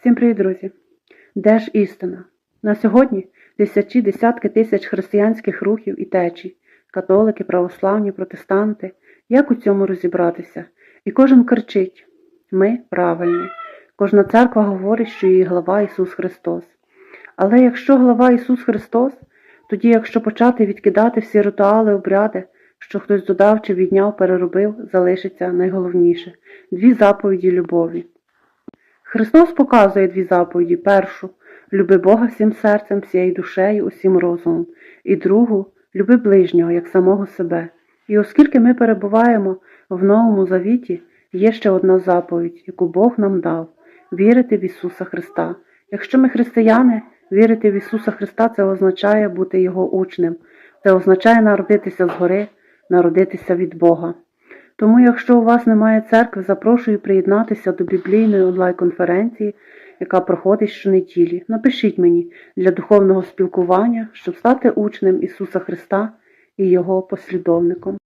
Всім привіт, друзі! Де ж істина? На сьогодні тисячі, десятки тисяч християнських рухів і течій, католики, православні, протестанти. Як у цьому розібратися? І кожен кричить: Ми правильні. Кожна церква говорить, що її глава Ісус Христос. Але якщо глава Ісус Христос, тоді, якщо почати відкидати всі ритуали, обряди, що хтось додав чи відняв, переробив, залишиться найголовніше дві заповіді любові. Христос показує дві заповіді: першу люби Бога всім серцем, всією душею, усім розумом, і другу люби ближнього як самого себе. І оскільки ми перебуваємо в Новому Завіті, є ще одна заповідь, яку Бог нам дав вірити в Ісуса Христа. Якщо ми християни, вірити в Ісуса Христа це означає бути Його учнем, це означає народитися згори, народитися від Бога. Тому, якщо у вас немає церкви, запрошую приєднатися до біблійної онлайн-конференції, яка проходить щонеділі. Напишіть мені для духовного спілкування, щоб стати учнем Ісуса Христа і Його послідовником.